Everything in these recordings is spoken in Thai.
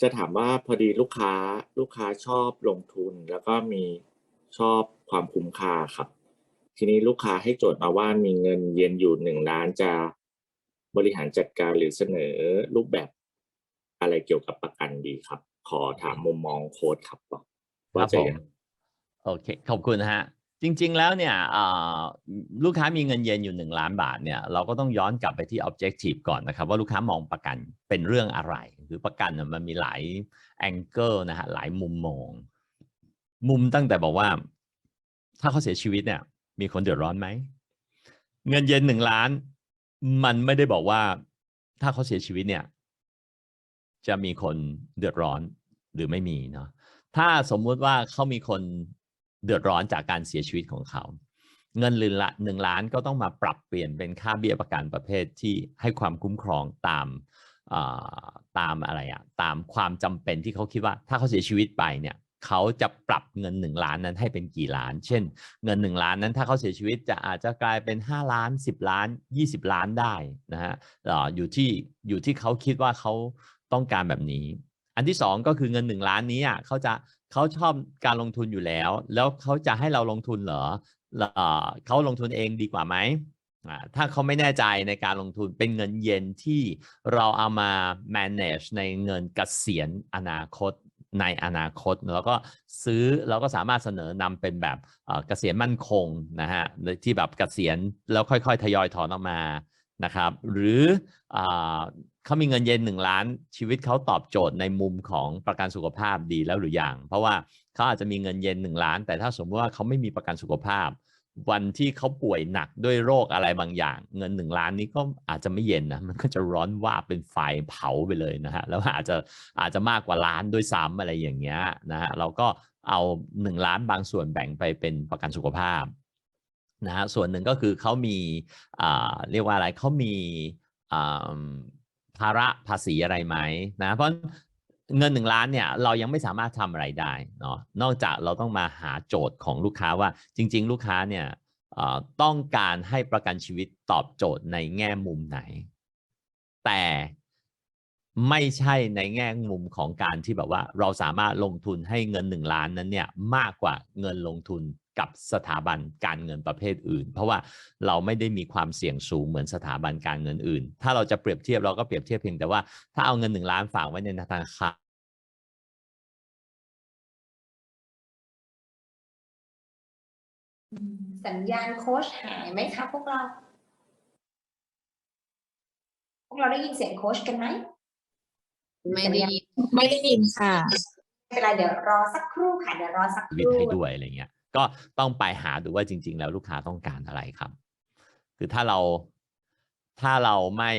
จะถามว่าพอดีลูกค้าลูกค้าชอบลงทุน แล้วก็มีชอบความคุ้มค่าครับ ทีนี้ลูกค้าให้โจทย์มาว่ามีเงินเย็นอยู่หนึ่งล้านจะบริหารจัดการหรือเสนอรูปแบบอะไรเกี่ยวกับประกันดีครับ ขอถามมุมมองโค้ดครับว่าครับจะผมยัง โอเค ขอบคุณนะฮะ จริง ๆ แล้วเนี่ยลูกค้ามีเงินเย็นอยู่หนึ่งล้านบาทเนี่ยเราก็ต้องย้อนกลับไปที่ objective ก่อนนะครับว่าลูกค้ามองประกันเป็นเรื่องอะไร คือประกันมันมีหลาย angle นะฮะหลายมุมมอง มุมตั้งแต่บอกว่า ถ้าเขาเสียชีวิตเนี่ย มีคนเดือดร้อนไหม เงินเย็นหนึ่งล้าน มันไม่ได้บอกว่า ถ้าเขาเสียชีวิตเนี่ย จะมีคนเดือดร้อนหรือไม่มีเนาะถ้าสมมุติว่าเขามีคน เดือดร้อนจากการเสียชีวิตของเขา เงินลืนละหนึ่งล้านก็ต้องมาปรับเปลี่ยนเป็นค่าเบี้ยประกันประเภทที่ให้ความคุ้มครองตามตามอะไรอะตามความจำเป็นที่เขาคิดว่า ถ้าเขาเสียชีวิตไปเนี่ยเขาจะปรับเงินหนึ่งล้านนั้นให้เป็นกี่ล้าน เช่น เงินหนึ่งล้านนั้นถ้าเขาเสียชีวิตจะอาจจะกลายเป็น 5 ล้าน 10 ล้าน 20 ล้านได้นะฮะอ่าอยู่ที่อยู่ที่เขาคิดว่าเขาต้องการแบบนี้ อันที่สองก็คือเงินหนึ่งล้านนี้อะเขาจะ เขาชอบการลงทุนอยู่แล้ว แล้วเขาจะให้เราลงทุนเหรอเอ่อเขาลงทุนเองดีกว่าไหมถ้าเขาไม่แน่ใจในการลงทุนเป็นเงินเย็นที่เราเอามา manage ในเงินกเกษียณอนาคตในอนาคตแล้วก็ซื้อเราก็สามารถเสนอนำเป็นแบบเอ่อเกษียณมั่นคงนะฮะที่แบบเกษียณแล้วค่อยๆ ทยอยถอนออกมา นะครับ หรืออเขามีเงินเย็นหนึ่งล้าน ชีวิตเขาตอบโจทย์ในมุมของประกันสุขภาพดีแล้วหรือยังเพราะว่าเขาอาจจะมีเงินเย็นหนึ่งล้าน แต่ถ้าสมมติว่าเขาไม่มีประกันสุขภาพ วันที่เขาป่วยหนักด้วยโรคอะไรบางอย่าง เงินหนึ่งล้านนี้ก็อาจจะไม่เย็นนะมันก็จะร้อนว่าบเป็นไฟเผาไปเลยนะฮะแล้วอาจจะอาจจะมากกว่าล้านด้วยซ้ำอะไรอย่างเงี้ยนะฮะเราก็เอาหนึ่งล้านบางส่วนแบ่งไปเป็นประกันสุขภาพ นะฮะส่วนหนึ่งก็คือเขามีเรียกว่าอะไรเขามีภาระภาษีอะไรไหมนะเพราะเงินหนึ่งล้านเนี่ยเรายังไม่สามารถทำอะไรได้เนาะนอกจากเราต้องมาหาโจทย์ของลูกค้าว่าจริง ๆ ลูกค้าเนี่ยต้องการให้ประกันชีวิตตอบโจทย์ในแง่มุมไหน แต่ ไม่ใช่ในแง่มุมของการที่แบบว่า เราสามารถลงทุนให้เงินหนึ่งล้านนั้นเนี่ยมากกว่าเงินลงทุนกับสถาบันการเงินประเภทอื่น เพราะว่าเราไม่ได้มีความเสี่ยงสูงเหมือนสถาบันการเงินอื่น ถ้าเราจะเปรียบเทียบเราก็เปรียบเทียบเพียงแต่ว่าถ้าเอาเงินหนึ่งล้านฝากไว้ในธนาคารสัญญาณโค้ชหายไหมคะพวกเรา พวกเราได้ยินเสียงโค้ชกันไหม ไม่ได้ยินไม่ได้ยินค่ะไม่เป็นไรเดี๋ยวรอสักครู่ค่ะเดี๋ยวรอสักคชีวิตรู่ให้ด้วยอะไรเงี้ย ก็ต้องไปหาดูว่าจริง ๆ แล้วลูกค้าต้องการอะไรครับ คือถ้าเราถ้าเราไม่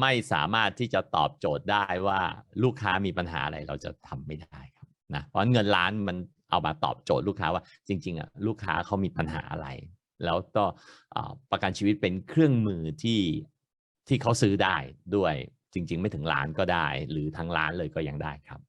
ไม่สามารถที่จะตอบโจทย์ได้ว่าลูกค้ามีปัญหาอะไรเราจะทำไม่ได้ครับนะเพราะเงินล้านมันเอามาตอบโจทย์ลูกค้าว่าจริงๆอะลูกค้าเขามีปัญหาอะไร แล้วก็อ่าประกันชีวิตเป็นเครื่องมือที่ที่เขาซื้อได้ด้วย จริง ๆ ไม่ถึงล้านก็ได้ หรือทั้งล้านเลยก็ยังได้ครับ